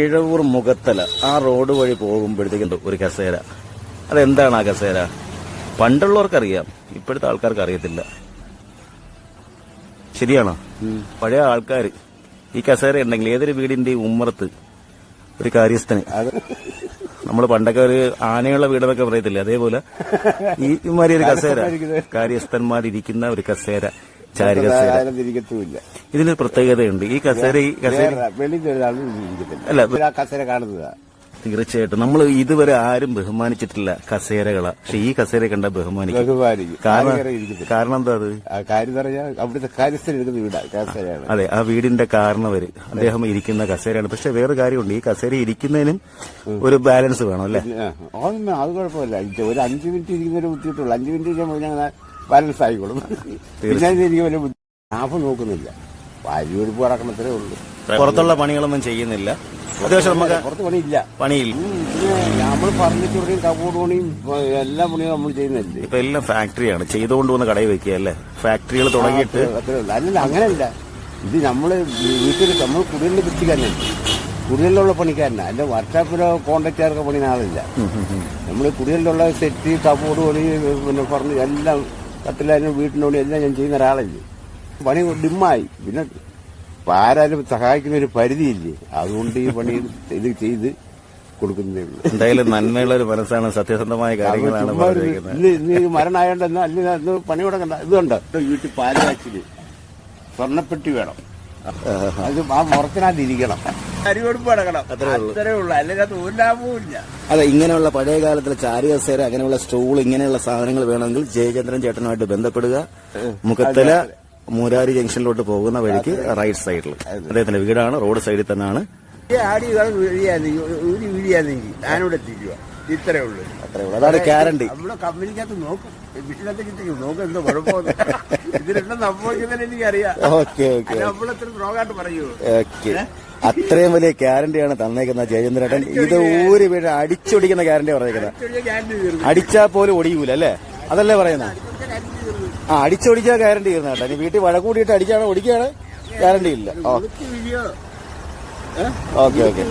കിഴവൂർ മുഖത്തല ആ റോഡ് വഴി പോകുമ്പോഴത്തേക്കുണ്ട് ഒരു കസേര. അതെന്താണ് ആ കസേര? പണ്ടുള്ളവർക്കറിയാം ഇപ്പോഴത്തെ ആൾക്കാർക്ക് അറിയത്തില്ല. ശരിയാണോ? പഴയ ആൾക്കാർ ഈ കസേര ഉണ്ടെങ്കിൽ ഏതൊരു വീടിന്റെയും ഉമ്മറത്ത് ഒരു കാര്യസ്ഥന്. നമ്മൾ പണ്ടൊക്കെ ഒരു ആനയുള്ള വീടെന്നൊക്കെ പറയത്തില്ലേ? അതേപോലെ ഈ മാതിരി ഒരു കസേര. കാര്യസ്ഥന്മാരിരിക്കുന്ന ഒരു കസേര. ചാരി കസേര തിരിക്കത്തുമില്ല. ഇതിനൊരു പ്രത്യേകതയുണ്ട്. ഈ കസേര ഈ കസേര വേറെ വെളിയിൽ ഒരാളും ഇരിക്കത്തില്ല അല്ല, കസേര കാണുന്നതാ. തീർച്ചയായിട്ടും. നമ്മൾ ഇതുവരെ ആരും ബഹുമാനിച്ചിട്ടില്ല കസേരകളെ. പക്ഷെ ഈ കസേര കണ്ട ബഹുമാനിക്കും. കാരണം കാരണം എന്താ അത്? കാര്യം അവിടുത്തെ എടുക്കുന്ന കസേരയാണ്. അതെ ആ വീടിന്റെ കാരണവര് അദ്ദേഹം ഇരിക്കുന്ന കസേരയാണ്. പക്ഷെ വേറെ കാര്യമുണ്ട്. ഈ കസേര ഇരിക്കുന്നതിനും ഒരു ബാലൻസ് വേണം അല്ലെ? അത് കുഴപ്പമില്ല. ഒരു അഞ്ചു മിനിറ്റ് ഇരിക്കുന്നൊരു ബുദ്ധിമുട്ടുള്ളൂ. അഞ്ചു മിനിറ്റ് ഞാൻ ബാലൻസ് ആയിക്കോളും പിന്നെ എനിക്ക് വലിയ ലാഭം നോക്കുന്നില്ല. വാരിയെടുപ്പ് നടക്കണത്രേ ഉള്ളൂ. പുറത്തുള്ള പണികളൊന്നും ചെയ്യുന്നില്ല. അത്യാവശ്യം നമുക്ക് പുറത്ത് പണിയില്ല. പണിയില്ല. നമ്മൾ ഫർണിച്ചർ പണിയും കബോർഡ് പണിയും എല്ലാ പണിയും നമ്മൾ ചെയ്യുന്നില്ല? ഇപ്പൊ എല്ലാം ഫാക്ടറിയാണ്. ചെയ്തുകൊണ്ട് വന്ന് കടയിൽ വെക്കുക അല്ലേ? ഫാക്ടറികൾ തുടങ്ങിയിട്ട് അല്ലല്ല അങ്ങനെയല്ല. ഇത് നമ്മൾ വീട്ടിൽ നമ്മൾ കുടിലിന്റെ കൃഷിക്കാരനല്ല കുടിലുള്ള പണിക്കാരനാ. അല്ല വർക്ക്ഷോപ്പിലോ കോൺട്രാക്റ്റുകാർക്ക് പണി ആളില്ല. നമ്മൾ കുടിലുള്ള സെറ്റ് കബോർഡ് പണി പിന്നെ പറഞ്ഞ് എല്ലാം വീട്ടിന്റെ ഉള്ളിൽ എല്ലാം ഞാൻ ചെയ്യുന്ന ഒരാളല്ലേ. പണി ഡിമ്മായി. പിന്നെ ആരാലും സഹായിക്കുന്ന ഒരു പരിധിയില്ലേ. അതുകൊണ്ട് ഈ പണി ഇത് ചെയ്ത് കൊടുക്കുന്നേ ഉള്ളൂ. എന്തായാലും നന്മയുള്ള ഒരു മനസ്സാണ് സത്യസന്ധമായ കാര്യങ്ങളാണ് ഇന്ന് ഇന്ന് മരണമായോണ്ട് എന്നാ അല്ലെങ്കിൽ അന്ന് പണി കൊടുക്കണ്ട. ഇതുണ്ട്. വീട്ടിൽ പാലാച്ചിൽ സ്വർണപ്പെട്ടി വേണം. അത് ആ മുറത്തിനകത്ത് ഇരിക്കണം. അരികൊടുപ്പ് അടക്കണം അത്രേ ഉള്ളൂ. അല്ലെങ്കിൽ അത് ഒരു ലാഭവും ഇല്ല. അതെ ഇങ്ങനെയുള്ള പഴയ കാലത്തിലെ ചാരി കസേര അങ്ങനെയുള്ള സ്റ്റൂൾ ഇങ്ങനെയുള്ള സാധനങ്ങൾ വേണമെങ്കിൽ ജയചന്ദ്രൻ ചേട്ടനുമായിട്ട് ബന്ധപ്പെടുക. മുഖത്തല മൂരാരി ജംഗ്ഷനിലോട്ട് പോകുന്ന വഴിക്ക് റൈറ്റ് സൈഡിൽ അദ്ദേഹത്തിന്റെ വീടാണ് റോഡ് സൈഡിൽ തന്നെയാണ്. ഈ ആടി വീഴിയാന്നെങ്കിൽ ഒരു വീഴിയാന്നെങ്കിൽ ഞാനിവിടെ എത്തിക്കുക ഇത്രേ ഉള്ളൂ. അത്രേ ഉള്ളൂ. അതാണ് ഗ്യാരണ്ടി നമ്മുടെ കമ്പനിക്കകത്ത് നോക്കും. വീട്ടിനകത്തേക്ക് നോക്കും എന്തോ കുഴപ്പമൊന്നും. ഇതിലെന്താ സംഭവിക്കുന്നതിന് എനിക്കറിയാം. ഓക്കെ ഓക്കെ സ്ട്രോങ്ങായിട്ട് പറയൂ. ഓക്കെ. അത്രയും വലിയ ഗ്യാരണ്ടിയാണ് തന്നേക്കുന്ന ജയചന്ദ്രേട്ടൻ. ഇത് ഒരു വീട് അടിച്ചൊടിക്കുന്ന ഗ്യാരണ്ടി പറഞ്ഞേക്കുന്നത്. അടിച്ചാ പോലും ഒടിയൂല അല്ലേ? അതല്ലേ പറയുന്നത്? ആ അടിച്ചൊടിച്ചാ ഗ്യാരണ്ടി ഇരുന്ന കേട്ടോ. ഇനി വീട്ടിൽ വഴക്കൂടിയിട്ട് അടിക്കാണ് ഒടിക്കാണ് ഗ്യാരണ്ടി ഇല്ല. Okay okay.